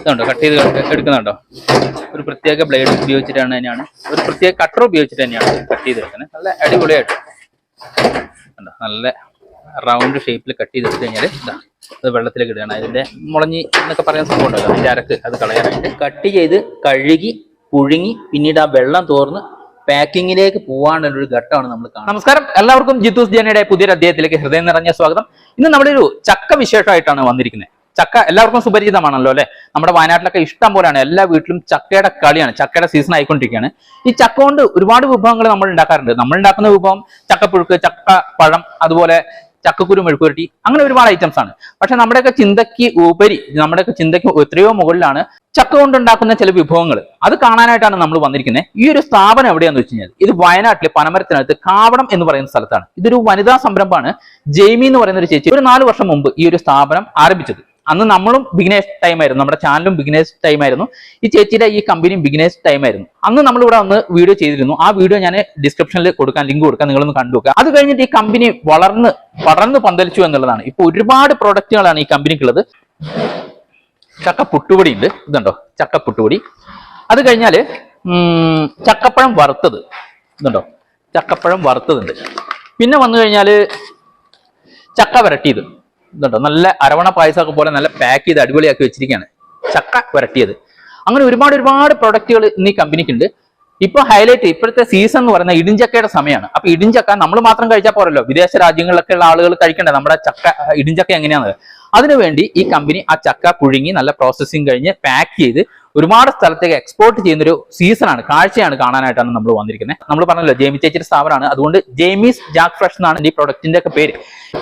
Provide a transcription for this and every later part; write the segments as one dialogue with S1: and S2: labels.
S1: ഇതുണ്ടോ? കട്ട് ചെയ്ത് എടുക്കുന്നുണ്ടോ? ഒരു പ്രത്യേക ബ്ലേഡ് ഉപയോഗിച്ചിട്ടാണ് തന്നെയാണ്. ഒരു പ്രത്യേക കട്ടർ ഉപയോഗിച്ചിട്ട് തന്നെയാണ് കട്ട് ചെയ്തെടുക്കുന്നത് നല്ല അടിപൊളിയായിട്ട്. നല്ല റൗണ്ട് ഷേപ്പിൽ കട്ട് ചെയ്തെടുത്ത് കഴിഞ്ഞാൽ ഇതാ അത് വെള്ളത്തിലേക്ക് ഇടുകയാണ്. അതിന്റെ മുളഞ്ഞി എന്നൊക്കെ പറയാൻ സംഭവം ഉണ്ടല്ലോ അതിന്റെ അരക്ക് അത് കളയാനായിട്ട്. കട്ട് ചെയ്ത് കഴുകി പുഴുങ്ങി പിന്നീട് ആ വെള്ളം തോർന്ന് പാക്കിങ്ങിലേക്ക് പോകാനുള്ള ഒരു ഘട്ടമാണ് നമ്മൾ കാണുന്നത്. നമസ്കാരം. എല്ലാവർക്കും ജിത്തൂസ് ജേനയുടെ പുതിയൊരു അധ്യായത്തിലേക്ക് ഹൃദയം നിറഞ്ഞ സ്വാഗതം. ഇന്ന് നമ്മുടെ ഒരു ചക്ക വിശേഷമായിട്ടാണ് വന്നിരിക്കുന്നത്. ചക്ക എല്ലാവർക്കും സുപരിചിതമാണല്ലോ അല്ലെ? നമ്മുടെ വയനാട്ടിലൊക്കെ ഇഷ്ടം പോലെയാണ്. എല്ലാ വീട്ടിലും ചക്കയുടെ കളിയാണ് ചക്കയുടെ സീസൺ ആയിക്കൊണ്ടിരിക്കുകയാണ്. ഈ ചക്ക കൊണ്ട് ഒരുപാട് വിഭവങ്ങൾ നമ്മൾ ഉണ്ടാക്കാറുണ്ട്. നമ്മൾ ഉണ്ടാക്കുന്ന വിഭവം ചക്കപ്പുഴുക്ക് ചക്ക പഴം അതുപോലെ ചക്കക്കുരു മെഴുക്കുരുട്ടി അങ്ങനെ ഒരുപാട് ഐറ്റംസ് ആണ്. പക്ഷെ നമ്മുടെയൊക്കെ ചിന്തയ്ക്ക് ഉപരി നമ്മുടെയൊക്കെ ചിന്തയ്ക്ക് എത്രയോ മുകളിലാണ് ചക്ക കൊണ്ടുണ്ടാക്കുന്ന ചില വിഭവങ്ങൾ. അത് കാണാനായിട്ടാണ് നമ്മൾ വന്നിരിക്കുന്നത്. ഈ ഒരു സ്ഥാപനം എവിടെയാന്ന് വെച്ച് കഴിഞ്ഞാൽ ഇത് വയനാട്ടിലെ പനമരത്തിനടുത്ത് കാവടം എന്ന് പറയുന്ന സ്ഥലത്താണ്. ഇതൊരു വനിതാ സംരംഭമാണ്. ജെയ്മി എന്ന് പറയുന്ന ഒരു ചേച്ചി ഒരു നാല് വർഷം മുമ്പ് ഈ ഒരു സ്ഥാപനം ആരംഭിച്ചത്. അന്ന് നമ്മളും ബിഗിനേഴ്സ് ടൈം ആയിരുന്നു. നമ്മുടെ ചാനലും ബിഗിനേഴ്സ് ടൈം ആയിരുന്നു. ഈ ചേച്ചിയുടെ ഈ കമ്പനിയും ബിഗിനേഴ്സ് ടൈം ആയിരുന്നു. അന്ന് നമ്മൾ ഇവിടെ വന്ന് വീഡിയോ ചെയ്തിരുന്നു. ആ വീഡിയോ ഞാൻ ഡിസ്ക്രിപ്ഷനിൽ കൊടുക്കാൻ ലിങ്ക് കൊടുക്കാൻ നിങ്ങളൊന്ന് കണ്ടു നോക്കുക. അത് കഴിഞ്ഞിട്ട് ഈ കമ്പനി വളർന്ന് പടർന്ന് പന്തലിച്ചു എന്നുള്ളതാണ്. ഇപ്പൊ ഒരുപാട് പ്രൊഡക്റ്റുകളാണ് ഈ കമ്പനിക്കുള്ളത് ചക്ക പുട്ടുപൊടി ഉണ്ട്. ഇതുണ്ടോ? ചക്ക പുട്ടുപൊടി അത് കഴിഞ്ഞാൽ ചക്കപ്പഴം വറുത്തത്. ഇതുണ്ടോ? ചക്കപ്പഴം വറുത്തതുണ്ട്. പിന്നെ വന്നു കഴിഞ്ഞാൽ ചക്ക വരട്ടിയത്. ഇതുണ്ടോ? നല്ല അരവണ പായസമൊക്കെ പോലെ നല്ല പാക്ക് ചെയ്ത് അടിപൊളിയാക്കി വെച്ചിരിക്കുകയാണ്. ചക്ക വരട്ടിയത് അങ്ങനെ ഒരുപാട് ഒരുപാട് പ്രൊഡക്റ്റുകൾ ഇന്ന് ഈ കമ്പനിക്കുണ്ട് ഇപ്പൊ ഹൈലൈറ്റ് ഇപ്പോഴത്തെ സീസൺ എന്ന് പറയുന്നത് ഇടിഞ്ചക്കയുടെ സമയമാണ്. അപ്പൊ ഇടിഞ്ചക്ക നമ്മൾ മാത്രം കഴിച്ചാൽ പോരല്ലോ. വിദേശ രാജ്യങ്ങളിലൊക്കെ ഉള്ള ആളുകൾ കഴിക്കണ്ടേ? നമ്മുടെ ചക്ക ഇടിഞ്ചക്ക എങ്ങനെയാണ് അതിനുവേണ്ടി ഈ കമ്പനി ആ ചക്ക പുഴുങ്ങി നല്ല പ്രോസസ്സിങ് കഴിഞ്ഞ് പാക്ക് ചെയ്ത് ഒരുപാട് സ്ഥലത്തേക്ക് എക്സ്പോർട്ട് ചെയ്യുന്ന ഒരു സീസണാണ് കാഴ്ചയാണ് കാണാനായിട്ടാണ് നമ്മൾ വന്നിരിക്കുന്നത്. നമ്മൾ പറഞ്ഞല്ലോ ജെയിമി ചേച്ചിയുടെ സ്ഥാപനമാണ്. അതുകൊണ്ട് ജെയിമീസ് ജാക്ക് ഫ്രഷ് എന്നാണ് ഈ പ്രൊഡക്റ്റിന്റെ ഒക്കെ പേര്.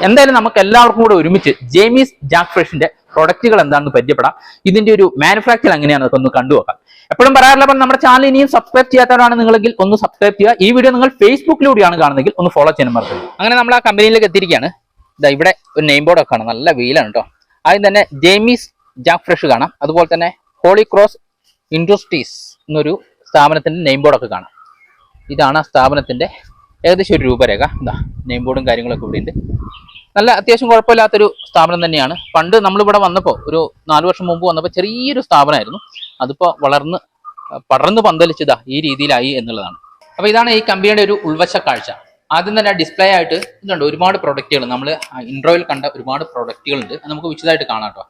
S1: എന്തായാലും നമുക്ക് എല്ലാവർക്കും കൂടെ ഒരുമിച്ച് ജെയിമീസ് ജാക്ക് ഫ്രഷിന്റെ പ്രൊഡക്റ്റുകൾ എന്താണെന്ന് പരിചയപ്പെടാം. ഇതിന്റെ ഒരു മാനുഫാക്ചർ എങ്ങനെയാണ് ഒന്ന് കണ്ടുവെക്കാം എപ്പോഴും അപ്പം നമ്മുടെ ചാനൽ ഇനിയും സബ്സ്ക്രൈബ് ചെയ്യാത്തവരാണ് നിങ്ങളെങ്കിൽ ഒന്ന് സബ്സ്ക്രൈബ് ചെയ്യുക. ഈ വീഡിയോ നിങ്ങൾ ഫേസ്ബുക്കിലൂടെയാണ് കാണുന്നതെങ്കിൽ ഒന്ന് ഫോളോ ചെയ്യാൻ മറക്കരുത്. അങ്ങനെ നമ്മൾ ആ കമ്പനിയിലേക്ക് എത്തിയിരിക്കുകയാണ്. ഇതാ ഇവിടെ ഒരു നെയിം ബോർഡ് ഒക്കെ കാണാം. നല്ല വീലാണ് കേട്ടോ ആദ്യം തന്നെ ജെയിമീസ് ജാക്ക് ഫ്രഷ് കാണാം. അതുപോലെ തന്നെ ഹോളി ക്രോസ് ഇൻഡസ്ട്രീസ് എന്നൊരു സ്ഥാപനത്തിന്റെ നെയിം ബോർഡൊക്കെ കാണാം. ഇതാണ് ആ സ്ഥാപനത്തിന്റെ ഏകദേശം ഒരു രൂപരേഖ. എന്താ നെയിം ബോർഡും കാര്യങ്ങളൊക്കെ ഇവിടെ ഉണ്ട് നല്ല അത്യാവശ്യം കുഴപ്പമില്ലാത്തൊരു സ്ഥാപനം തന്നെയാണ്. പണ്ട് നമ്മളിവിടെ വന്നപ്പോൾ ഒരു നാല് വർഷം മുമ്പ് വന്നപ്പോൾ ചെറിയൊരു സ്ഥാപനമായിരുന്നു. അതിപ്പോൾ വളർന്ന് പടർന്ന് പന്തലിച്ചതാ ഈ രീതിയിലായി എന്നുള്ളതാണ്. അപ്പോൾ ഇതാണ് ഈ കമ്പനിയുടെ ഒരു ഉൾവശ കാഴ്ച. ആദ്യം തന്നെ ഡിസ്പ്ലേ ആയിട്ട് ഇതുണ്ട് ഒരുപാട് പ്രൊഡക്റ്റുകൾ നമ്മൾ ഇൻട്രോയിൽ കണ്ട ഒരുപാട് പ്രൊഡക്റ്റുകളുണ്ട് നമുക്ക് വിശദമായിട്ട് കാണാം കേട്ടോ.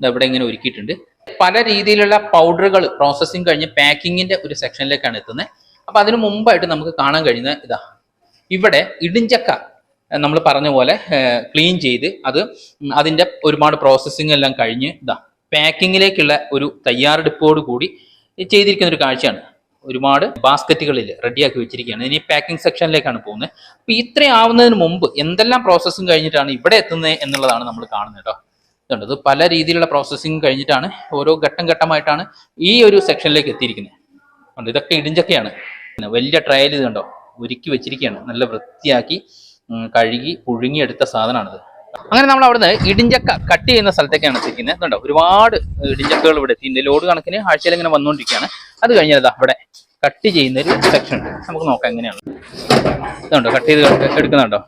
S1: ഇവിടെ ഇങ്ങനെ ഒരുക്കിയിട്ടുണ്ട്. പല രീതിയിലുള്ള പൗഡറുകൾ പ്രോസസ്സിങ് കഴിഞ്ഞ് പാക്കിങ്ങിന്റെ ഒരു സെക്ഷനിലേക്കാണ് എത്തുന്നത് അപ്പൊ അതിനു മുമ്പായിട്ട് നമുക്ക് കാണാൻ കഴിയുന്ന ഇതാ. ഇവിടെ ഇടിഞ്ചക്ക നമ്മൾ പറഞ്ഞ പോലെ ക്ലീൻ ചെയ്ത് അത് അതിന്റെ ഒരുപാട് പ്രോസസ്സിങ് എല്ലാം കഴിഞ്ഞ് ഇതാ പാക്കിങ്ങിലേക്കുള്ള ഒരു തയ്യാറെടുപ്പോട് കൂടി ചെയ്തിരിക്കുന്ന ഒരു കാഴ്ചയാണ്. ഒരുപാട് ബാസ്ക്കറ്റുകളിൽ റെഡിയാക്കി വെച്ചിരിക്കുകയാണ്. ഇനി പാക്കിംഗ് സെക്ഷനിലേക്കാണ് പോകുന്നത് അപ്പൊ ഇത്രയാവുന്നതിന് മുമ്പ് എന്തെല്ലാം പ്രോസസ്സും കഴിഞ്ഞിട്ടാണ് ഇവിടെ എത്തുന്നത് എന്നുള്ളതാണ് നമ്മൾ കാണുന്നത് കേട്ടോ. ഇതുണ്ട്. ഇത് പല രീതിയിലുള്ള പ്രോസസ്സിങ് കഴിഞ്ഞിട്ടാണ് ഓരോ ഘട്ടം ഘട്ടമായിട്ടാണ് ഈ ഒരു സെക്ഷനിലേക്ക് എത്തിയിരിക്കുന്നത്. ഇതൊക്കെ ഇടിഞ്ചൊക്കെയാണ്. വലിയ ട്രയൽ ഇത് കണ്ടോ? ഒരുക്കി വെച്ചിരിക്കുകയാണ്. നല്ല വൃത്തിയാക്കി കഴുകി പുഴുങ്ങിയെടുത്ത സാധനമാണിത്. അങ്ങനെ നമ്മൾ അവിടുന്ന് ഇടിഞ്ചക്ക കട്ട് ചെയ്യുന്ന സ്ഥലത്തേക്കാണ് എത്തിക്കുന്നത് ഇതുണ്ടോ ഒരുപാട് ഇടിഞ്ചക്കകൾ ഇവിടെ എത്തി. ലോഡ് കണക്കിന് ആഴ്ചയിൽ ഇങ്ങനെ വന്നുകൊണ്ടിരിക്കുകയാണ്. അത് കഴിഞ്ഞതാ ഇവിടെ കട്ട് ചെയ്യുന്ന ഒരു സെക്ഷൻ ഉണ്ട്. നമുക്ക് നോക്കാം എങ്ങനെയാണ്. ഇതുണ്ടോ? കട്ട് ചെയ്ത് എടുക്കുന്നുണ്ടോ?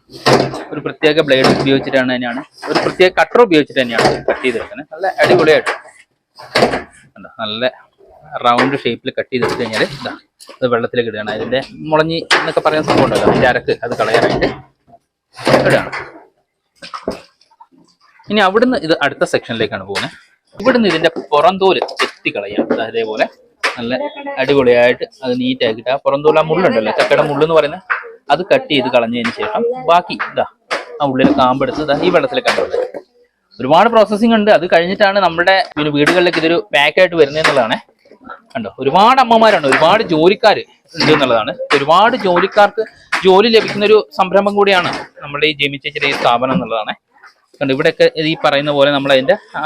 S1: ഒരു പ്രത്യേക ബ്ലേഡ് ഉപയോഗിച്ചിട്ടാണ് തന്നെയാണ്. ഒരു പ്രത്യേക കട്ടർ ഉപയോഗിച്ചിട്ട് തന്നെയാണ് കട്ട് ചെയ്തെടുക്കുന്നത്. നല്ല അടിപൊളിയായിട്ട്. നല്ല റൗണ്ട് ഷേപ്പിൽ കട്ട് ചെയ്തെടുത്ത് കഴിഞ്ഞാൽ ഇതാ അത് വെള്ളത്തിലേക്ക് ഇടുകയാണ്. അതിന്റെ മുളഞ്ഞി എന്നൊക്കെ പറയുന്ന സംഭവം ഉണ്ടല്ലോ. അതിന്റെ അരക്ക് അത് കളയാനായിട്ട് ഇടുകയാണ്. ഇനി അവിടുന്ന് ഇത് അടുത്ത സെക്ഷനിലേക്കാണ് പോകുന്നത്. ഇവിടുന്ന് ഇതിന്റെ പുറന്തോൽ ചെത്തി കളയാം ദാ ഇതേപോലെ നല്ല അടിപൊളിയായിട്ട് അത് നീറ്റ് ആക്കിയിട്ട് ആ പുറം ആ മുള്ളുണ്ടല്ലോ ചക്കയുടെ മുള്ളു എന്ന് പറയുന്നത് അത് കട്ട് ചെയ്ത് കളഞ്ഞതിന് ശേഷം ബാക്കി ഇതാ ആ ഉള്ളിൽ കാമ്പെടുത്ത് ഇതാ ഈ വെള്ളത്തിൽ കണ്ടത് ഒരുപാട് പ്രോസസ്സിംഗ് ഉണ്ട് അത് കഴിഞ്ഞിട്ടാണ് നമ്മുടെ പിന്നെ വീടുകളിലേക്ക് ഇതൊരു പാക്കായിട്ട് വരുന്നതെന്നുള്ളതാണ് കണ്ടോ ഒരുപാട് അമ്മമാരാണ് ഒരുപാട് ജോലിക്കാർ ഉണ്ട് എന്നുള്ളതാണ്. ഒരുപാട് ജോലിക്കാർക്ക് ജോലി ലഭിക്കുന്ന ഒരു സംരംഭം കൂടിയാണ് നമ്മുടെ ഈ ജെമി ചേച്ചിയുടെ ഈ സ്ഥാപനം എന്നുള്ളതാണ്. കണ്ടോ ഇവിടെയൊക്കെ ഈ പറയുന്ന പോലെ നമ്മൾ അതിന്റെ ആ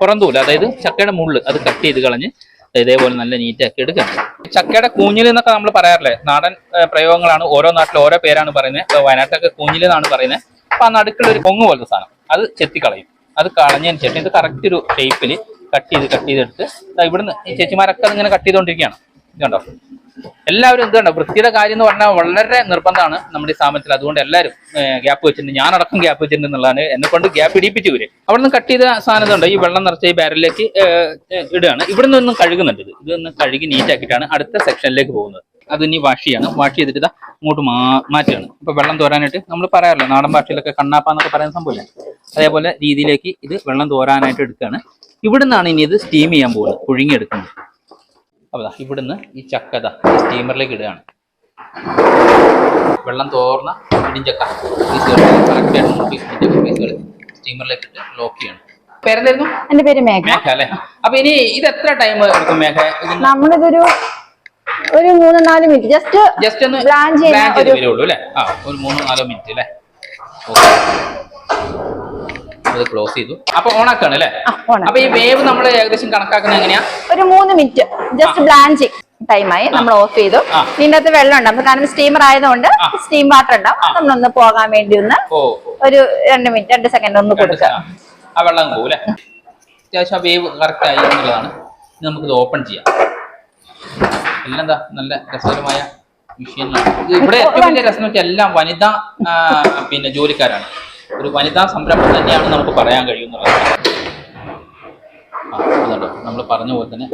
S1: പുറന്തൂല അതായത് ചക്കയുടെ മുള്ള് അത് കട്ട് ചെയ്ത് കളഞ്ഞ് ഇതേപോലെ നല്ല നീറ്റാക്കി എടുക്കാം. ചക്കയുടെ കൂഞ്ഞിൽ എന്നൊക്കെ നമ്മൾ പറയാറില്ലേ നാടൻ പ്രയോഗങ്ങളാണ് ഓരോ നാട്ടിൽ ഓരോ പേരാണ് പറയുന്നത് വയനാട്ടൊക്കെ കൂഞ്ഞിൽ എന്നാണ് പറയുന്നത് അപ്പൊ ആ നടുക്കുള്ള ഒരു പൊങ്ങ് പോലത്തെ സാധനം. അത് ചെത്തിക്കളയും. അത് കളഞ്ഞതിന് ശേഷം ഇത് കറക്റ്റ് ഒരു ഷേപ്പിൽ കട്ട് ചെയ്ത് കട്ട് ചെയ്തെടുത്ത് ഇവിടുന്ന് ഈ ചേച്ചിമാരൊക്കെ ഇങ്ങനെ കട്ട് ചെയ്തുകൊണ്ടിരിക്കുകയാണ് ഇതുണ്ടോ? എല്ലാവരും ഇത് കണ്ടോ വൃത്തിയുടെ കാര്യം എന്ന് പറഞ്ഞാൽ വളരെ നിർബന്ധമാണ് നമ്മുടെ ഈ സ്ഥാപനത്തിൽ. അതുകൊണ്ട് എല്ലാവരും ഗ്യാപ്പ് വെച്ചിട്ടുണ്ട്. ഞാനടക്കം ഗ്യാപ്പ് വെച്ചിട്ടുണ്ട് എന്നുള്ളതാണ് എന്നെ കൊണ്ട് ഗ്യാപ്പ് ഇടിപ്പിച്ച് വരും അവിടെ നിന്ന് കട്ട് ചെയ്ത സാധനം ഇതുണ്ട്? ഈ വെള്ളം നിറച്ച ഈ ബാരലിലേക്ക് ഇടുകയാണ്. ഇവിടെ നിന്നൊന്നും കഴുകുന്നുണ്ട് ഇത്. ഇതൊന്ന് കഴുകി നീറ്റ് ആക്കിയിട്ടാണ് അടുത്ത സെക്ഷനിലേക്ക് പോകുന്നത്. അത് ഇനി വാഷ് ചെയ്യാണ്. വാഷ് ചെയ്തിട്ട് ഇതാ അങ്ങോട്ട് മാ മാറ്റുകയാണ്. ഇപ്പൊ വെള്ളം തോരാനായിട്ട് നമ്മൾ പറയാറില്ല നാടൻ ഭാഷയിലൊക്കെ കണ്ണാപ്പ എന്നൊക്കെ പറയുന്ന സംഭവമില്ല? അതേപോലെ രീതിയിലേക്ക് ഇത് വെള്ളം തോരാനായിട്ട് എടുക്കുകയാണ്. ഇവിടുന്നാണ് ഇനി ഇത് സ്റ്റീം ചെയ്യാൻ പോകുന്നത് പുഴുങ്ങിയെടുക്കുന്നത്. അപ്പോൾ ഇവിടുന്ന് ഈ ചക്കത സ്റ്റീമറിലേക്ക് ഇടുകയാണ്. വെള്ളം തോർന്ന ഇടിഞ്ചക്ക പീസുകൾ കറക്റ്റ് ആയിട്ട് ഇടിഞ്ചക്ക പീസുകൾ സ്റ്റീമറിലേക്ക് ഇട്ട് ലോക്ക് ചെയ്യണം. പേരെന്തായിരുന്നു?
S2: എന്റെ പേര് മേഘ.
S1: മേഘ അല്ലേ? അപ്പൊ ഇനി ഇത് എത്ര ടൈം എടുക്കും മേഘ?
S2: നമ്മളിതൊരു ഒരു മൂന്ന് നാല് മിനിറ്റ് ജസ്റ്റ്
S1: ജസ്റ്റ് ഒന്ന്
S2: blanch
S1: ചെയ്ത് വരുള്ളൂ അല്ലേ? ആ ഒരു മൂന്നോ നാലോ മിനിറ്റ് അല്ലേ? ഓക്കെ. അത് ക്ലോസ് ചെയ്തു. അപ്പൊ ഓണാക്കാണ് അല്ലേ? അപ്പൊ ഈ വേവ് നമ്മൾ ഏകദേശം കണക്കാക്കുന്നത് എങ്ങനെയാ?
S2: ഒരു മൂന്ന് മിനിറ്റ് ജസ്റ്റ് ബ്ലാഞ്ചിങ് ടൈമായി നമ്മൾ ഓഫ് ചെയ്തു. ഇതിന്റെ അകത്ത് വെള്ളം ഉണ്ടാവും കാരണം സ്റ്റീമർ ആയതുകൊണ്ട് സ്റ്റീം വാട്ടർ ഉണ്ടാവും. നമ്മളൊന്ന് പോകാൻ വേണ്ടി ഒന്ന്. ഒരു രണ്ട് മിനിറ്റ് രണ്ട് സെക്കൻഡ് ഒന്ന്
S1: കൊടുക്കാം.
S2: കൊടുക്കുക
S1: ആ. വെള്ളം അത്യാവശ്യം ആ വേവ് കറക്റ്റ് ആയി എന്നുള്ളതാണ്. ഇനി നമുക്കിത് ഓപ്പൺ ചെയ്യാം. എല്ലാം എന്താ നല്ല രസകരമായ മെഷീനാണ് ഇവിടെ ഏറ്റവും വലിയ രസം വെച്ചാൽ എല്ലാം വനിതാ പിന്നെ ജോലിക്കാരാണ്. ഒരു വനിതാ സംരംഭം തന്നെയാണ് നമുക്ക് പറയാൻ കഴിയുന്നത്. അതുണ്ടോ? നമ്മൾ പറഞ്ഞ പോലെ തന്നെ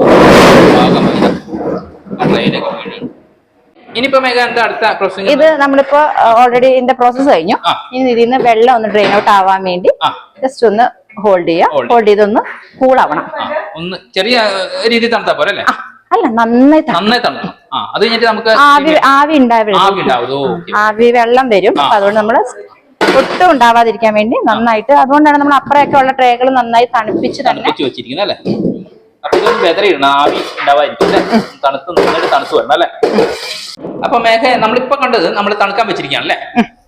S2: ഇത് നമ്മളിപ്പോ ഓൾറെഡി ഇതിന്റെ പ്രോസസ് കഴിഞ്ഞു. ഇനി ഇതിൽ നിന്ന് വെള്ളം ഒന്ന് ഡ്രെയിൻ ഔട്ട് ആവാൻ വേണ്ടി ജസ്റ്റ് ഒന്ന് ഹോൾഡ് ചെയ്യുക ഹോൾഡ് ചെയ്തൊന്ന് കൂളാവണം.
S1: ഒന്ന് ചെറിയ രീതിയിൽ തണുത്താ പോലെ അല്ലേ?
S2: അല്ല നന്നായി
S1: നന്നായി തണുക്കണം. ആ അത് കഴിഞ്ഞിട്ട് നമുക്ക്
S2: ആവി ആവി ഉണ്ടാവരുത്.
S1: ആവി
S2: വെള്ളം വരും. അതുകൊണ്ട് നമ്മൾ ഒട്ടും ഉണ്ടാവാതിരിക്കാൻ വേണ്ടി നന്നായിട്ട്. അതുകൊണ്ടാണ് നമ്മൾ അപ്പുറമൊക്കെ ഉള്ള ട്രേകൾ നന്നായി തണുപ്പിച്ച് തന്നെ
S1: തണുപ്പിച്ച് വെച്ചിരിക്കുന്നത് അല്ലേ? അപ്പൊ ഇതൊന്ന് വെതറിയിടണം ആവി ഉണ്ടാവാതിരിക്കും തണുത്ത് നന്നായിട്ട് തണുത്ത് വരണം അല്ലേ? അപ്പൊ മേഘ നമ്മളിപ്പോ കണ്ടത് നമ്മൾ തണുക്കാൻ വെച്ചിരിക്കുകയാണ് അല്ലേ?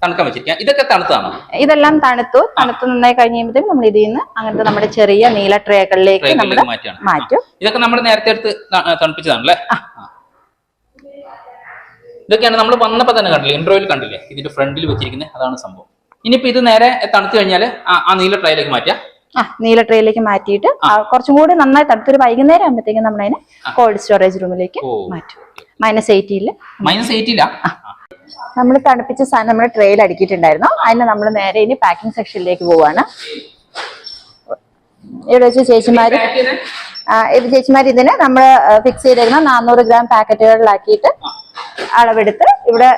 S1: തണുക്കാൻ വെച്ചിരിക്കാം ഇതൊക്കെ തണുത്താണോ?
S2: ഇതെല്ലാം തണുത്തു. തണുത്ത് നന്നായി കഴിയുമ്പോഴത്തേക്കും നമ്മൾ ഇതിൽ നിന്ന് അങ്ങനത്തെ നമ്മുടെ ചെറിയ നീല ട്രേകളിലേക്ക് നമ്മൾ മാറ്റും.
S1: ഇതൊക്കെ നമ്മൾ നേരത്തെ എടുത്ത് തണുപ്പിച്ചതാണല്ലേ ഇതൊക്കെയാണ് നമ്മൾ വന്നപ്പോ തന്നെ കണ്ടില്ലേ? ഇൻട്രോയിൽ കണ്ടില്ലേ? ഇതിന്റെ ഫ്രണ്ടിൽ വെച്ചിരിക്കുന്നത്. അതാണ് സംഭവം. ഇനിയിപ്പോ ഇത് നേരെ തണുത്തു കഴിഞ്ഞാൽ ആ നീല ട്രൈയിലേക്ക് മാറ്റാം
S2: ആ നീല ട്രേയിലേക്ക് മാറ്റിയിട്ട് കുറച്ചും കൂടി നന്നായി തണുത്തൊരു വൈകുന്നേരം ആകുമ്പോഴത്തേക്കും നമ്മൾ അതിനെ കോൾഡ് സ്റ്റോറേജ് റൂമിലേക്ക്. മാറ്റും. മൈനസ് എയ്റ്റിയിൽ
S1: മൈനസ് എയ്റ്റില്ല
S2: നമ്മൾ തണുപ്പിച്ച സാധനം നമ്മൾ ട്രെയിൽ അടുക്കിയിട്ടുണ്ടായിരുന്നു. അതിന് നമ്മൾ നേരെ ഇനി പാക്കിംഗ് സെക്ഷനിലേക്ക് പോവാണ്. ഇവിടെ വെച്ച് ചേച്ചിമാര്? ഇത് ചേച്ചിമാർ ഇതിന് നമ്മൾ ഫിക്സ് ചെയ്തിരുന്ന നാനൂറ് ഗ്രാം പാക്കറ്റുകളിലാക്കിയിട്ട് അളവെടുത്ത് ഇവിടെ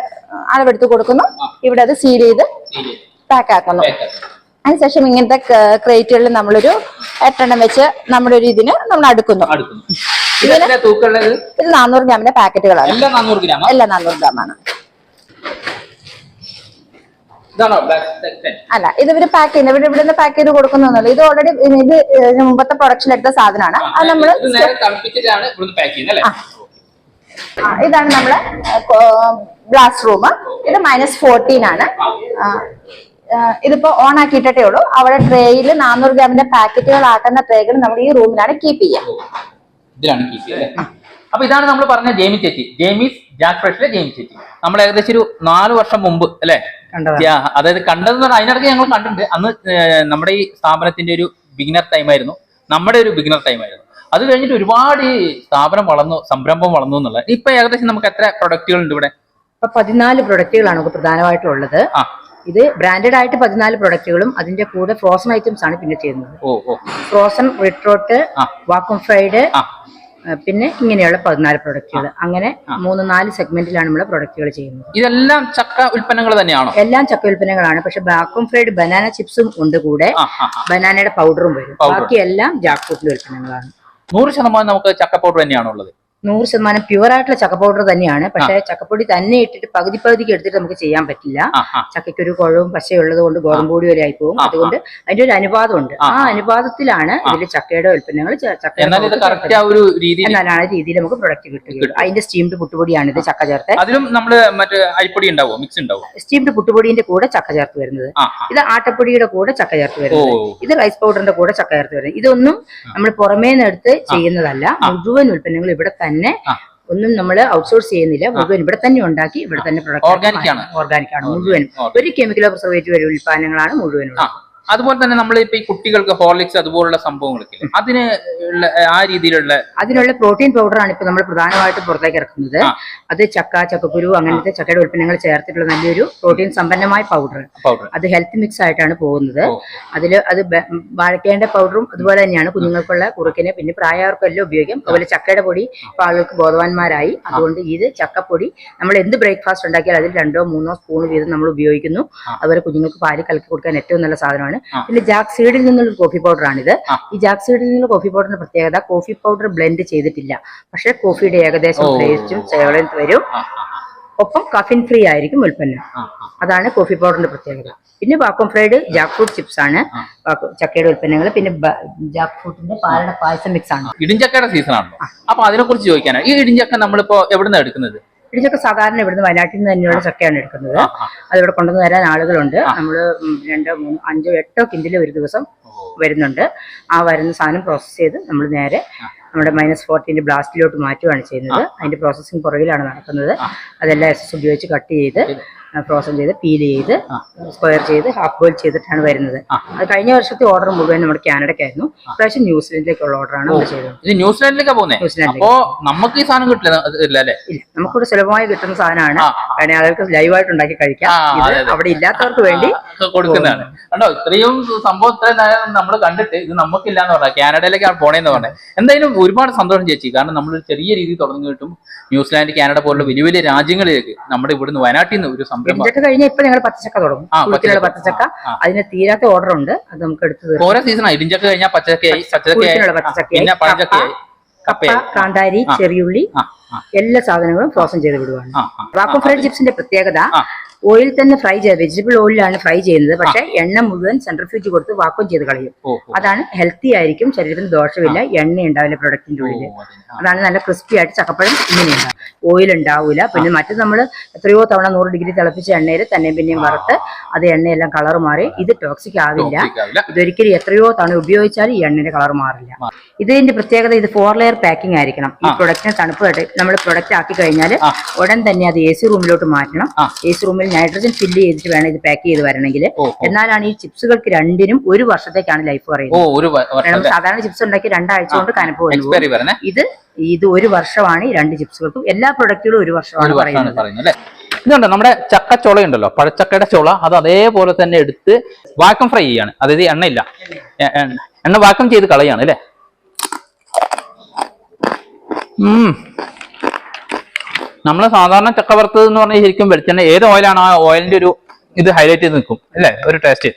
S2: അളവെടുത്ത് കൊടുക്കുന്നു. ഇവിടെ അത് സീൽ ചെയ്ത്. പാക്ക് ആക്കുന്നു അതിനുശേഷം ഇങ്ങനത്തെ ക്രേറ്റുകളിൽ നമ്മളൊരു എട്ടെണ്ണം വെച്ച് നമ്മുടെ ഒരു ഇതിന് നമ്മൾ അടുക്കുന്നു. ഇത് നാനൂറ് ഗ്രാമിന്റെ പാക്കറ്റുകളാണ്.
S1: എല്ലാം നാനൂറ് ഗ്രാം
S2: ഗ്രാമാണ്. അല്ല ഇത് ഇവർ പാക്ക് ചെയ്യുന്നത് ഇവിടെ ഇവിടെ നിന്ന് പാക്ക് ചെയ്ത് കൊടുക്കുന്നൊന്നുമില്ല ഇത് ഓൾറെഡി ഇത് മുമ്പത്തെ പ്രൊഡക്ഷൻ എടുത്ത സാധനമാണ്. അത് നമ്മൾ ഇതാണ് നമ്മളെ ഗ്ലാസ് റൂം. ഇത് മൈനസ് ഫോർട്ടീൻ ആണ്. ഇതിപ്പോ ഓൺ ആക്കിയിട്ടേ ഉള്ളൂ. അവിടെ ട്രേയിൽ നാനൂറ് ഗ്രാമിന്റെ പാക്കറ്റുകൾ ആക്കുന്ന ട്രേകൾ നമ്മൾ ഈ റൂമിലാണ് കീപ്പ് ചെയ്യുക
S1: അല്ലേ? അപ്പൊ ഇതാണ് നമ്മൾ പറഞ്ഞ ജെയിമി ചേച്ചി. ജെയിമീസ് ജാക്ക് ഫ്രഷിലെ ജെയിമി ചേച്ചി. നമ്മൾ ഏകദേശം ഒരു നാല് വർഷം മുമ്പ് അല്ലെ? അതായത് കണ്ടതെന്ന് പറഞ്ഞാൽ അതിനിടയ്ക്ക് ഞങ്ങൾ കണ്ടിട്ടുണ്ട്. അന്ന് നമ്മുടെ ഈ സ്ഥാപനത്തിന്റെ ഒരു ബിഗിനർ ടൈം ആയിരുന്നു. നമ്മുടെ ഒരു ബിഗിനർ ടൈം ആയിരുന്നു. അത് കഴിഞ്ഞിട്ട് ഒരുപാട് ഈ സ്ഥാപനം വളർന്നു സംരംഭം വളർന്നു എന്നുള്ളത്. ഇപ്പൊ ഏകദേശം നമുക്ക് എത്ര പ്രൊഡക്റ്റുകൾ ഉണ്ട് ഇവിടെ?
S3: ഇപ്പൊ പതിനാല് പ്രൊഡക്റ്റുകളാണ് നമുക്ക് പ്രധാനമായിട്ടുള്ളത്
S1: ആ.
S3: ഇത് ബ്രാൻഡഡ് ആയിട്ട് പതിനാല് പ്രൊഡക്റ്റുകളും അതിന്റെ കൂടെ ഫ്രോസൺ ഐറ്റംസ് ആണ് പിന്നെ ചെയ്യുന്നത്. ഫ്രോസൺ റിട്രോട്ട്
S1: വാക്കും
S3: വാക്വം ഫ്രൈഡ് പിന്നെ ഇങ്ങനെയുള്ള പതിനാല് പ്രൊഡക്റ്റുകൾ അങ്ങനെ മൂന്ന് നാല് സെഗ്മെന്റിലാണ് നമ്മൾ പ്രൊഡക്റ്റുകൾ ചെയ്യുന്നത്.
S1: ഇതെല്ലാം ചക്ക ഉൽപ്പന്നങ്ങൾ തന്നെയാണോ?
S3: എല്ലാം ചക്ക ഉൽപ്പന്നങ്ങളാണ്. പക്ഷെ ബാക്കും ഫ്രൈഡ് ബനാന ചിപ്സും ഉണ്ട് കൂടെ. ബനാനയുടെ പൗഡറും വരും. ബാക്കി ജാക്ക് ഫ്രൂട്ടിന്റെ ഉൽപ്പന്നങ്ങളാണ്.
S1: നൂറ് ശതമാനം നമുക്ക് ചക്ക പൗഡർ തന്നെയാണോ ഉള്ളത്
S3: നൂറ് ശതമാനം പ്യുവർ ആയിട്ടുള്ള ചക്ക പൗഡർ തന്നെയാണ്. പക്ഷെ ചക്കപ്പൊടി തന്നെ ഇട്ടിട്ട് പകുതി പകുതിക്ക് എടുത്തിട്ട് നമുക്ക് ചെയ്യാൻ പറ്റില്ല. ചക്കയ്ക്കൊരു കുഴവും പശയുള്ളത് കൊണ്ട് ഗോതമ്പ് പൊടി വരെ ആയി പോകും അതുകൊണ്ട് അതിന്റെ ഒരു അനുപാതമുണ്ട്.
S1: ആ,
S3: ആ. അനുപാതത്തിലാണ് ഇതിൽ ചക്കയുടെ ഉൽപ്പന്നങ്ങൾ ച- ചക്കയുടെ
S1: എന്നാൽ ഇത്
S3: powder
S1: ആ ഒരു രീതിയിൽ
S3: എന്നാലാണ് രീതിയിൽ നമുക്ക് പ്രൊഡക്റ്റ് കിട്ടും. അതിന്റെ സ്റ്റീംഡ് പുട്ടുപൊടിയാണ് ഇത് ചക്ക ചേർത്ത്.
S1: അതിലും നമ്മൾ മറ്റേ അരിപ്പൊടി ഉണ്ടാവോ? മിക്സ് ഉണ്ടാവോ?
S3: സ്റ്റീംഡ് പുട്ടുപൊടിന്റെ കൂടെ ചക്ക ചേർത്ത് വരുന്നത്. ഇത് ആട്ടപ്പൊടിയുടെ കൂടെ ചക്ക ചേർത്ത് വരുന്നത്. ഇത് റൈസ് പൗഡറിന്റെ കൂടെ ചക്ക ചേർത്ത് വരുന്നത്. ഇതൊന്നും നമ്മൾ പുറമേ നിന്ന് എടുത്ത് ചെയ്യുന്നതല്ല. മുഴുവൻ ഉൽപ്പന്നങ്ങൾ ഇവിടെ തന്നെ
S1: ആ.
S3: ഒന്നും നമ്മൾ ഔട്ട്സോഴ്സ് ചെയ്യുന്നില്ല. മുഴുവൻ ഇവിടെ തന്നെ ഉണ്ടാക്കി ഇവിടെ തന്നെ
S1: Organic ആണ്.
S3: ഓർഗാനിക് ആണ്.
S1: മുഴുവൻ
S3: ഒരു കെമിക്കലോ പ്രിസർവേറ്റീവ് ഉൽപ്പന്നങ്ങളാണ് മുഴുവനും
S1: ആ. അതുപോലെ തന്നെ നമ്മൾ ഇപ്പൊ ഈ കുട്ടികൾക്ക് ഹോർലിക്സ് അതുപോലുള്ള സംഭവങ്ങളൊക്കെ? അതിന് ആ രീതിയിലുള്ള
S3: അതിനുള്ള പ്രോട്ടീൻ പൗഡറാണ് ഇപ്പൊ നമ്മൾ പ്രധാനമായിട്ടും പുറത്തേക്ക് ഇറക്കുന്നത്. അത് ചക്ക ചക്കക്കുരു അങ്ങനത്തെ ചക്കയുടെ ഉൽപ്പന്നങ്ങൾ ചേർത്തിട്ടുള്ള നല്ലൊരു പ്രോട്ടീൻ സമ്പന്നമായ പൗഡർ. അത് ഹെൽത്ത് മിക്സ് ആയിട്ടാണ് പോകുന്നത്. അതിൽ അത് വാഴക്കേണ്ട പൗഡറും അതുപോലെ തന്നെയാണ് കുഞ്ഞുങ്ങൾക്കുള്ള കുറുക്കിനെ. പിന്നെ പ്രായവർക്കും എല്ലാം ഉപയോഗിക്കും. അതുപോലെ ചക്കയുടെ പൊടി ഇപ്പൊ ആളുകൾക്ക് ബോധവാന്മാരായി. അതുകൊണ്ട് ഇത് ചക്കപ്പൊടി നമ്മൾ എന്ത് ബ്രേക്ക്ഫാസ്റ്റ് ഉണ്ടാക്കിയാൽ അതിൽ രണ്ടോ മൂന്നോ സ്പൂൺ വീതം നമ്മൾ ഉപയോഗിക്കുന്നു. അതുപോലെ കുഞ്ഞുങ്ങൾക്ക് പാൽ കലക്കി കൊടുക്കാൻ ഏറ്റവും നല്ല സാധനമാണ് പിന്നെ ജാക്ക് സീഡിൽ നിന്നുള്ള കോഫി പൗഡർ
S1: ആണ് ഇത്
S3: ഈ ജാക്ക് സീഡിൽ നിന്നുള്ള കോഫി പൗഡറിന്റെ പ്രത്യേകത കോഫി പൗഡർ ബ്ലെൻഡ് ചെയ്തിട്ടില്ല. പക്ഷെ കോഫിയുടെ ഏകദേശം. ടേസ്റ്റും ചേവലും വരും. ഒപ്പം കഫിൻ ഫ്രീ ആയിരിക്കും ഉൽപ്പന്നം. അതാണ് കോഫി പൗഡറിന്റെ പ്രത്യേകത. പിന്നെ vacuum fried jackfruit chips ആണ്. ചക്കയുടെ ഉൽപ്പന്നങ്ങൾ. പിന്നെ ജാക്ക് ഫ്രൂട്ടിന്റെ പാലട പായസം മിക്സ് ആണ്.
S1: ഇടിഞ്ചക്കയുടെ സീസൺ ആണല്ലോ. അപ്പൊ അതിനെ കുറിച്ച് ചോദിക്കാനാണ്. ഈ ഇടിഞ്ചക്ക നമ്മളിപ്പോ എവിടുന്ന എടുക്കുന്നത്?
S3: ഇടിച്ചൊക്കെ സാധാരണ ഇവിടുന്ന് വയനാട്ടിൽ നിന്ന് തന്നെയുള്ള ചക്കയാണ് എടുക്കുന്നത്. അതിവിടെ കൊണ്ടുവന്ന് തരാൻ ആളുകളുണ്ട്. നമ്മൾ രണ്ടോ മൂന്നോ അഞ്ചോ എട്ടോ കിൻഡിൽ ഒരു ദിവസം വരുന്നുണ്ട്. ആ വരുന്ന സാധനം പ്രോസസ്സ് ചെയ്ത് നമ്മൾ നേരെ നമ്മുടെ മൈനസ് ഫോർട്ടീന്റെ ബ്ലാസ്റ്റിലോട്ട് മാറ്റുകയാണ് ചെയ്യുന്നത്. അതിന്റെ പ്രോസസ്സിംഗ് പുറകിലാണ് നടക്കുന്നത്. അതെല്ലാം എസ് എസ് ഉപയോഗിച്ച് കട്ട് ചെയ്ത്. പ്രോസസ് ചെയ്ത് പീൽ ചെയ്ത് സ്ക്വയർ ചെയ്ത് ഹാഫ് ബോയിൽ ചെയ്തിട്ടാണ് വരുന്നത്. അത് കഴിഞ്ഞ വർഷത്തെ ഓർഡർ മുഴുവൻ നമ്മുടെ കാനഡയ്ക്കായിരുന്നു ഇപ്രാവശ്യം ന്യൂസിലൻഡിലേക്കുള്ള ഓർഡറാണ് നമ്മൾ ചെയ്തത്.
S1: ഇത് ന്യൂസിലാൻഡിലേക്കാ പോകുന്നത്
S3: ന്യൂസിലാൻഡിലേക്ക്.
S1: അപ്പോ നമുക്ക് ഈ സാധനം കിട്ടില്ല ഇല്ല അല്ലേ?
S3: ഇല്ല. നമുക്കിവിടെ സുലഭമായി കിട്ടുന്ന സാധനമാണ്. കാരണം ആളുകൾക്ക് ലൈവായിട്ട് ഉണ്ടാക്കി കഴിക്കാം. ഇത്. അവിടെ ഇല്ലാത്തവർക്ക് വേണ്ടി
S1: കൊടുക്കുന്നതാണ്. കണ്ടോ ഇത്രയും സംഭവം ഇത്രയും നമ്മൾ കണ്ടിട്ട് ഇത് നമുക്കില്ല എന്ന് പറഞ്ഞാൽ കാനഡയിലേക്കാണ് പോണേന്ന് പറഞ്ഞത് എന്തായാലും ഒരുപാട് സന്തോഷം ചേച്ചി. കാരണം നമ്മൾ ചെറിയ രീതിയിൽ തുടങ്ങി കിട്ടും. ന്യൂസിലാൻഡ് കാനഡ പോലുള്ള വലിയ വലിയ രാജ്യങ്ങളിലേക്ക് നമ്മുടെ ഇവിടുന്ന് വയനാട്ടിൽ നിന്ന് ഒരു
S3: ഇഞ്ചക്ക കഴിഞ്ഞാൽ ഇപ്പൊ ഞങ്ങൾ പച്ചച്ചക്ക തുടങ്ങും. കുളിക്കിലുള്ള
S1: പച്ചച്ചക്ക.
S3: അതിന് തീരാത്ത ഓർഡർ ഉണ്ട്. അത് നമുക്ക് എടുത്ത്
S1: ഓരോ സീസൺ ഇടിഞ്ചക്ക കഴിഞ്ഞാൽ പച്ചച്ചക്കയായി
S3: കപ്പ കാന്താരി ചെറിയുള്ളി എല്ലാ സാധനങ്ങളും ഫ്രോസൺ ചെയ്ത് വിടുവാണ്. ഫ്രൈഡ് ചിപ്സിന്റെ പ്രത്യേകത. ഓയിൽ തന്നെ ഫ്രൈ ചെയ്ത് വെജിറ്റബിൾ ഓയിലാണ് ഫ്രൈ ചെയ്യുന്നത്. പക്ഷെ എണ്ണ മുഴുവൻ സെൻട്രിഫ്യൂജ് കൊടുത്ത് വാക്വം ചെയ്ത് കളയും. അതാണ് ഹെൽത്തി ആയിരിക്കും ശരീരത്തിന് ദോഷമില്ല എണ്ണ ഉണ്ടാവില്ല പ്രൊഡക്റ്റിന്റെ ഉള്ളിൽ അതാണ് നല്ല ക്രിസ്പി ആയിട്ട് ചക്കപ്പഴം ഇങ്ങനെ ഉണ്ടാവും ഓയിൽ ഉണ്ടാവില്ല പിന്നെ മറ്റു നമ്മൾ എത്രയോ തവണ നൂറ് ഡിഗ്രി തിളപ്പിച്ച എണ്ണയിൽ തന്നെ പിന്നെയും വറുത്ത് അത് എണ്ണയെല്ലാം കളർ മാറി. ഇത് ടോക്സിക് ആവില്ല. ഇതൊരിക്കലും എത്രയോ തവണ ഉപയോഗിച്ചാൽ ഈ എണ്ണയുടെ കളർ മാറില്ല. ഇതിന്റെ പ്രത്യേകത ഇത് ഫോർ ലെയർ പാക്കിംഗ് ആയിരിക്കണം. ഈ പ്രൊഡക്റ്റിന് തണുപ്പ് നമ്മൾ പ്രൊഡക്റ്റ് ആക്കി കഴിഞ്ഞാൽ ഉടൻ തന്നെ അത് എ സി റൂമിലോട്ട് മാറ്റണം. എ സി റൂമിൽ നൈട്രജൻ ഫില്ല് ചെയ്തിട്ട് വേണം ഇത് പാക്ക് ചെയ്ത് വരണമെങ്കിൽ. എന്നാലാണ് ഈ ചിപ്സുകൾക്ക് രണ്ടിനും ഒരു വർഷത്തേക്കാണ് ലൈഫ് പറയുന്നത്. സാധാരണ ചിപ്സ് ഉണ്ടാക്കി രണ്ടാഴ്ച കൊണ്ട് കനപ്പ് ഇത് ഇത് ഒരു വർഷമാണ് ഈ രണ്ട് ചിപ്സുകൾക്കും. എല്ലാ പ്രൊഡക്റ്റുകളും ഒരു വർഷമാണ് പറയുന്നത്.
S1: ഇതുണ്ട് നമ്മുടെ ചക്കച്ചോള ഉണ്ടല്ലോ പഴച്ചക്കയുടെ ചോള അത് അതേപോലെ തന്നെ എടുത്ത് വാക്കം ഫ്രൈ ചെയ്യാണ്. അതായത് എണ്ണയില്ല. എണ്ണ- എണ്ണ വാക്കം ചെയ്ത് കളയാണ് അല്ലേ? ഉം. നമ്മൾ സാധാരണ ചക്ക വറുത്തത് എന്ന് പറഞ്ഞാൽ ശരിക്കും വെളിച്ചെണ്ണ ഏത് ഓയിലാണ് ആ ഓയിലിന്റെ ഒരു ഇത് ഹൈലൈറ്റ് ചെയ്ത് നിൽക്കും അല്ലേ? ഒരു ടേസ്റ്റ്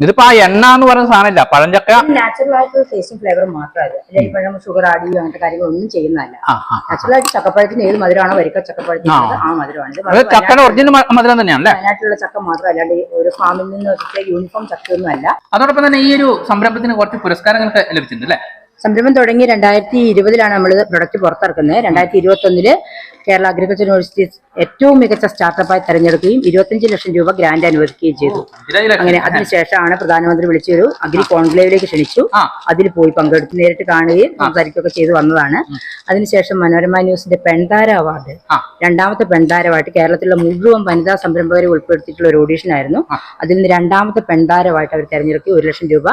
S1: ഇതിപ്പോ ആ എണ്ണ എന്ന് പറയുന്ന സാധനമില്ല പഴഞ്ചക്ക
S3: നാച്ചുറൽ ആയിട്ടുള്ള ടേസ്റ്റും ഫ്ലേവറും മാത്രമല്ല. പഴം ഷുഗർ ആഡ് അങ്ങനത്തെ കാര്യങ്ങളൊന്നും ചെയ്യുന്നതല്ല. നാച്ചുറൽ ആയിട്ട് ചക്കപ്പഴത്തിന് ഏത് മധുരമാണോ വരിക്ക ചക്കപ്പഴത്തിന് ആ. മധുരമാണ്.
S1: ചക്കയുടെ ഒറിജിനൽ മധുരം തന്നെയാണ്
S3: വയനാട്ടിലുള്ള ചക്ക മാത്രം അല്ലാണ്ട് ഒരു ഫാമിൽ നിന്ന് യൂണിഫോം ചക്കയൊന്നും അല്ല.
S1: അതോടൊപ്പം തന്നെ ഈ ഒരു സംരംഭത്തിന് കുറച്ച് പുരസ്കാരങ്ങളൊക്കെ ലഭിച്ചിട്ടുണ്ട് അല്ലേ?
S3: സംരംഭം തുടങ്ങി രണ്ടായിരത്തി ഇരുപതിലാണ് നമ്മൾ പ്രൊഡക്റ്റ് പുറത്തിറക്കുന്നത്. രണ്ടായിരത്തി ഇരുപത്തി ഒന്നിൽ കേരള അഗ്രികൾച്ചർ യൂണിവേഴ്സിറ്റി ഏറ്റവും മികച്ച സ്റ്റാർട്ടപ്പായി തെരഞ്ഞെടുക്കുകയും ഇരുപത്തഞ്ച് ലക്ഷം രൂപ ഗ്രാന്റ് അനുവദിക്കുകയും ചെയ്തു. അങ്ങനെ അതിനുശേഷമാണ് പ്രധാനമന്ത്രി വിളിച്ചൊരു അഗ്രി കോൺക്ലേവിലേക്ക് ക്ഷണിച്ചു. അതിൽ പോയി പങ്കെടുത്ത് നേരിട്ട് കാണുകയും സംസാരിക്കുകയൊക്കെ ചെയ്തു വന്നതാണ്. അതിനുശേഷം മനോരമ ന്യൂസിന്റെ പെൺതാര അവാർഡ്. രണ്ടാമത്തെ പെൺതാരമായിട്ട് കേരളത്തിലുള്ള മുഴുവൻ വനിതാ സംരംഭകരെ ഉൾപ്പെടുത്തിയിട്ടുള്ള ഒരു ഓഡീഷൻ ആയിരുന്നു. അതിൽ നിന്ന് രണ്ടാമത്തെ പെൺതാരമായിട്ട് അവർ തെരഞ്ഞെടുക്കുകയും ഒരു ലക്ഷം രൂപ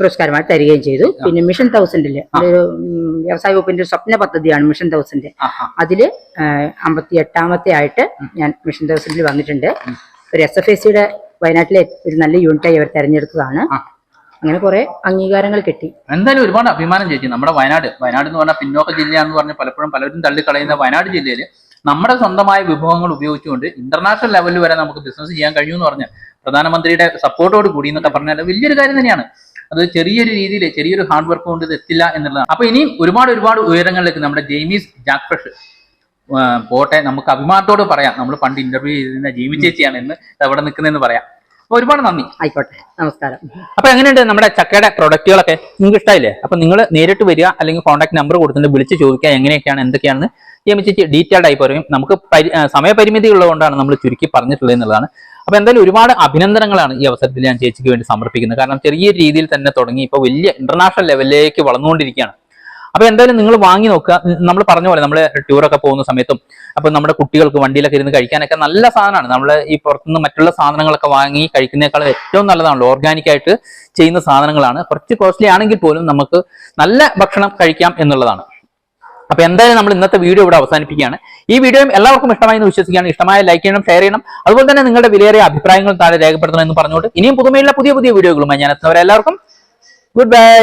S3: പുരസ്കാരമായി തരികയും ചെയ്തു. പിന്നെ മിഷൻ തൗസൻഡിൽ ഒരു വ്യവസായ വകുപ്പിന്റെ ഒരു സ്വപ്ന പദ്ധതിയാണ് മിഷൻ തൗസൻഡ്. അതിൽ അമ്പത്തി എട്ടാമത്തെ ആയിട്ട് ഞാൻ മിഷൻ തൗസൻഡിൽ വന്നിട്ടുണ്ട്. ഒരു എസ് എഫ് എസ് സിയുടെ വയനാട്ടിലെ ഒരു നല്ല യൂണിറ്റായി അവർ തെരഞ്ഞെടുത്തതാണ്. അങ്ങനെ കുറെ അംഗീകാരങ്ങൾ കിട്ടി.
S1: എന്തായാലും ഒരുപാട് അഭിമാനം ചേച്ചി. നമ്മുടെ വയനാട് വയനാട് എന്ന് പറഞ്ഞാൽ പിന്നോക്ക ജില്ലയാണെന്ന് പറഞ്ഞ് പലപ്പോഴും പലരും തള്ളിക്കളയുന്ന വയനാട് ജില്ലയിൽ നമ്മുടെ സ്വന്തമായ വിഭവങ്ങൾ ഉപയോഗിച്ചുകൊണ്ട് ഇന്റർനാഷണൽ ലെവലിൽ വരെ നമുക്ക് ബിസിനസ് ചെയ്യാൻ കഴിയും എന്ന് പറഞ്ഞാൽ പ്രധാനമന്ത്രിയുടെ സപ്പോർട്ടോട് കൂടി എന്നൊക്കെ പറഞ്ഞാൽ വലിയൊരു കാര്യം തന്നെയാണ്. അത് ചെറിയൊരു രീതിയിൽ ചെറിയൊരു ഹാർഡ് വർക്ക് കൊണ്ട് ഇത് എത്തില്ല എന്നുള്ളതാണ്. അപ്പൊ ഇനിയും ഒരുപാട് ഒരുപാട് ഉയരങ്ങളിലേക്ക് നമ്മുടെ ജെയ്മീസ് ജാക്ക് ഫ്രഷ് പോട്ടെ നമുക്ക് അഭിമാനത്തോട് പറയാം. നമ്മൾ പണ്ട് ഇന്റർവ്യൂ ചെയ്തിരുന്ന ജെയ്മി ചേച്ചിയാണ് എന്ന് എവിടെ നിൽക്കുന്നതെന്ന് പറയാം. അപ്പൊ ഒരുപാട് നന്ദി.
S3: ആയിക്കോട്ടെ. നമസ്കാരം.
S1: അപ്പൊ എങ്ങനെയുണ്ട് നമ്മുടെ ചക്കയുടെ പ്രൊഡക്റ്റുകളൊക്കെ നിങ്ങൾക്ക് ഇഷ്ടമായില്ലേ അപ്പൊ നിങ്ങൾ നേരിട്ട് വരിക അല്ലെങ്കിൽ കോൺടാക്ട് നമ്പർ കൊടുത്തിട്ട് വിളിച്ച് ചോദിക്കുക എങ്ങനെയൊക്കെയാണ് എന്തൊക്കെയാണെന്ന് ചേച്ചി ഡീറ്റെയിൽഡ് ആയി പറയും. നമുക്ക് സമയപരിമിതി ഉള്ളതുകൊണ്ടാണ് നമ്മൾ ചുരുക്കി പറഞ്ഞിട്ടുള്ളത് എന്നുള്ളതാണ്. അപ്പൊ എന്തായാലും ഒരുപാട് അഭിനന്ദനങ്ങളാണ് ഈ അവസരത്തിൽ ഞാൻ ചേച്ചിക്ക് വേണ്ടി സമർപ്പിക്കുന്നത്. കാരണം ചെറിയ രീതിയിൽ തന്നെ തുടങ്ങി ഇപ്പൊ വലിയ ഇന്റർനാഷണൽ ലെവലിലേക്ക് വളർന്നുകൊണ്ടിരിക്കുകയാണ്. അപ്പൊ എന്തായാലും നിങ്ങൾ വാങ്ങി നോക്കുക. നമ്മൾ പറഞ്ഞ പോലെ നമ്മൾ ടൂറൊക്കെ പോകുന്ന സമയത്തും അപ്പൊ നമ്മുടെ കുട്ടികൾക്ക് വണ്ടിയിലൊക്കെ ഇരുന്ന് കഴിക്കാനൊക്കെ നല്ല സാധനമാണ്. നമ്മൾ ഈ പുറത്തുനിന്ന് മറ്റുള്ള സാധനങ്ങളൊക്കെ വാങ്ങി കഴിക്കുന്നേക്കാൾ ഏറ്റവും നല്ലതാണല്ലോ. ഓർഗാനിക് ആയിട്ട് ചെയ്യുന്ന സാധനങ്ങളാണ്. കുറച്ച് കോസ്റ്റ്ലി ആണെങ്കിൽ പോലും നമുക്ക് നല്ല ഭക്ഷണം കഴിക്കാം എന്നുള്ളതാണ്. അപ്പൊ എന്തായാലും നമ്മൾ ഇന്നത്തെ വീഡിയോ ഇവിടെ അവസാനിപ്പിക്കുകയാണ്. ഈ വീഡിയോയും എല്ലാവർക്കും ഇഷ്ടമായി എന്ന് വിശ്വസിക്കുകയാണ്. ഇഷ്ടമായ ലൈക്ക് ചെയ്യണം ഷെയർ ചെയ്യണം. അതുപോലെ തന്നെ നിങ്ങളുടെ വിലയേറിയ അഭിപ്രായങ്ങൾ താഴെ രേഖപ്പെടുത്തണം എന്ന് പറഞ്ഞുകൊണ്ട് ഇനിയും പുതുമയുള്ള പുതിയ പുതിയ വീഡിയോകളുമായി ഞാൻ എത്തുന്നവരെല്ലാവർക്കും ഗുഡ് ബൈ